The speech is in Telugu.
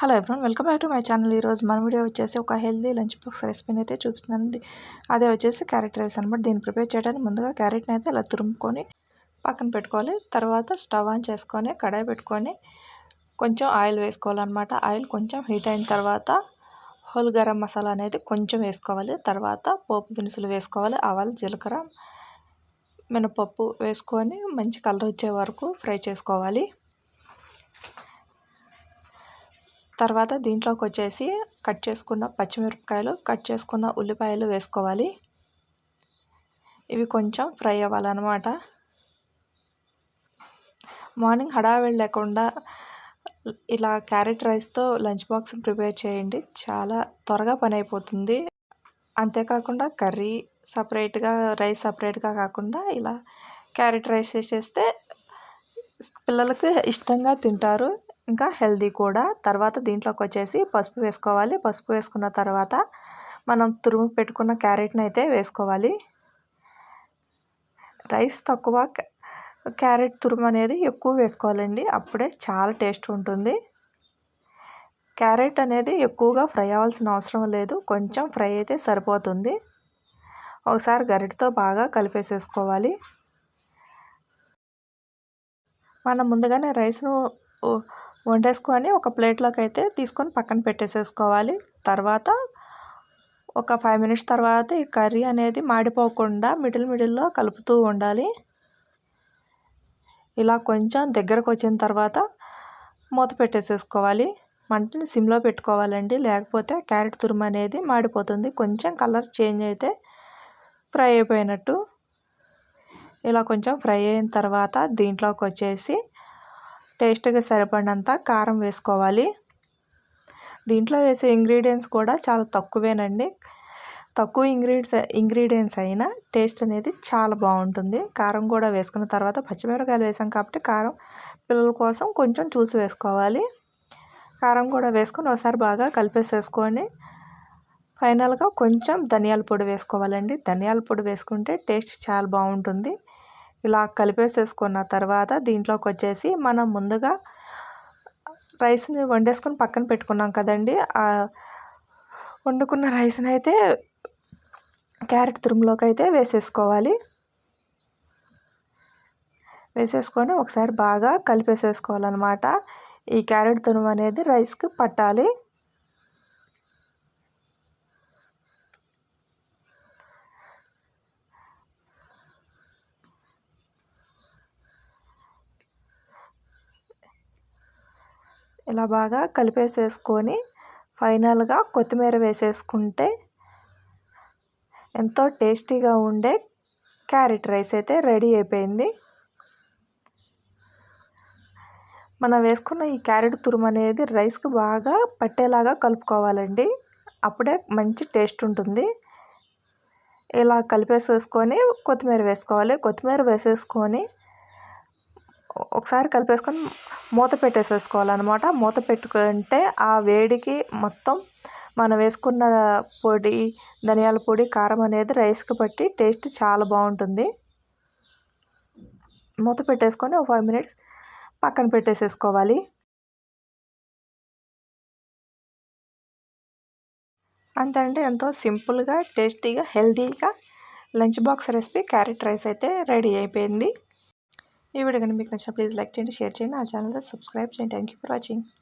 Hello everyone welcome back to my channel ఈరోజు మన వీడియో వచ్చేసి ఒక హెల్దీ లంచ్ బాక్స్ రెసిపీని అయితే చూపిస్తుంది అదే వచ్చేసి క్యారెట్ రైస్ అనమాట దీన్ని ప్రిపేర్ చేయడానికి ముందుగా క్యారెట్ని అయితే ఇలా తురుముకొని పక్కన పెట్టుకోవాలి. తర్వాత స్టవ్ ఆన్ చేసుకొని కడాయి పెట్టుకొని కొంచెం ఆయిల్ వేసుకోవాలన్నమాట. ఆయిల్ కొంచెం హీట్ అయిన తర్వాత హోల్ గరం మసాలా అనేది కొంచెం వేసుకోవాలి. తర్వాత పోపు దినుసులు వేసుకోవాలి. ఆవాలు జీలకర్ర మినపప్పు వేసుకొని మంచి కలర్ వచ్చే వరకు ఫ్రై చేసుకోవాలి. తర్వాత దీంట్లోకి వచ్చేసి కట్ చేసుకున్న పచ్చిమిరపకాయలు కట్ చేసుకున్న ఉల్లిపాయలు వేసుకోవాలి. ఇవి కొంచెం ఫ్రై అవ్వాలన్నమాట. మార్నింగ్ హడావిడి లేకుండా ఇలా క్యారెట్ రైస్తో లంచ్ బాక్స్ ప్రిపేర్ చేయండి. చాలా త్వరగా పని అయిపోతుంది అంతేకాకుండా కర్రీ సపరేట్గా రైస్ సపరేట్గా కాకుండా ఇలా క్యారెట్ రైస్ చేసేస్తే పిల్లలకి ఇష్టంగా తింటారు. ఇంకా హెల్దీ కూడా. తర్వాత దీంట్లోకి వచ్చేసి పసుపు వేసుకోవాలి. పసుపు వేసుకున్న తర్వాత మనం తురుము పెట్టుకున్న క్యారెట్ని అయితే వేసుకోవాలి. రైస్ తక్కువ క్యారెట్ తురుము అనేది ఎక్కువ వేసుకోవాలండి. అప్పుడే చాలా టేస్ట్ ఉంటుంది. క్యారెట్ అనేది ఎక్కువగా ఫ్రై అవ్వాల్సిన అవసరం లేదు. కొంచెం ఫ్రై అయితే సరిపోతుంది. ఒకసారి గరిటతో బాగా కలిపేసేసుకోవాలి. మనం ముందుగానే రైస్ను వండేసుకొని ఒక ప్లేట్లోకి అయితే తీసుకొని పక్కన పెట్టేసేసుకోవాలి. తర్వాత ఒక ఫైవ్ మినిట్స్ తర్వాత ఈ కర్రీ అనేది మాడిపోకుండా మిడిల్ మిడిల్లో కలుపుతూ ఉండాలి. ఇలా కొంచెం దగ్గరకు వచ్చిన తర్వాత మూత పెట్టేసేసుకోవాలి. మంటని సిమ్లో పెట్టుకోవాలండి. లేకపోతే క్యారెట్ తురుము అనేది మాడిపోతుంది. కొంచెం కలర్ చేంజ్ అయితే ఫ్రై అయిపోయినట్టు. ఇలా కొంచెం ఫ్రై అయిన తర్వాత దీంట్లోకి వచ్చేసి టేస్ట్గా సరిపడినంత కారం వేసుకోవాలి. దీంట్లో వేసే ఇంగ్రీడియంట్స్ కూడా చాలా తక్కువేనండి. తక్కువ ఇంగ్రీడియంట్స్ ఇంగ్రీడియంట్స్ అయినా టేస్ట్ అనేది చాలా బాగుంటుంది. కారం కూడా వేసుకున్న తర్వాత పచ్చిమిరపకాయలు వేసాం కాబట్టి కారం పిల్లల కోసం కొంచెం చూసి వేసుకోవాలి. కారం కూడా వేసుకొని ఒకసారి బాగా కలిపేసేసుకొని ఫైనల్గా కొంచెం ధనియాల పొడి వేసుకోవాలండి. ధనియాల పొడి వేసుకుంటే టేస్ట్ చాలా బాగుంటుంది. ఇలా కలిపేసేసుకున్న తర్వాత దీంట్లోకి వచ్చేసి మనం ముందుగా రైస్ని వండేసుకొని పక్కన పెట్టుకున్నాం కదండి. వండుకున్న రైస్ని అయితే క్యారెట్ తురుములోకి అయితే వేసేసుకోవాలి. వేసేసుకొని ఒకసారి బాగా కలిపేసేసుకోవాలన్నమాట. ఈ క్యారెట్ తురుము అనేది రైస్కి పట్టాలి. ఇలా బాగా కలిపేసేసుకొని ఫైనల్గా కొత్తిమీర వేసేసుకుంటే ఎంతో టేస్టీగా ఉండే క్యారెట్ రైస్ అయితే రెడీ అయిపోయింది. మనం వేసుకున్న ఈ క్యారెట్ తురుము అనేది రైస్కి బాగా పట్టేలాగా కలుపుకోవాలండి. అప్పుడే మంచి టేస్ట్ ఉంటుంది. ఇలా కలిపేసేసుకొని కొత్తిమీర వేసుకోవాలి. కొత్తిమీర వేసేసుకొని ఒకసారి కలిపేసుకొని మూత పెట్టేసేసుకోవాలన్నమాట. మూత పెట్టుకుంటే ఆ వేడికి మొత్తం మనం వేసుకున్న పొడి ధనియాల పొడి కారం అనేది రైస్కి పట్టి టేస్ట్ చాలా బాగుంటుంది. మూత పెట్టేసుకొని ఒక ఫైవ్ మినిట్స్ పక్కన పెట్టేసేసుకోవాలి. అంతే అంటే ఎంతో సింపుల్గా టేస్టీగా హెల్తీగా lunch box recipe carrot rice అయితే రెడీ అయిపోయింది. ఈ వీడియో కనుక మీకు నచ్చిన ప్లీజ్ లైక్ చేయండి షేర్ చేయండి నా ఛానల్ సబ్స్క్రైబ్ చేయండి. Thank you for watching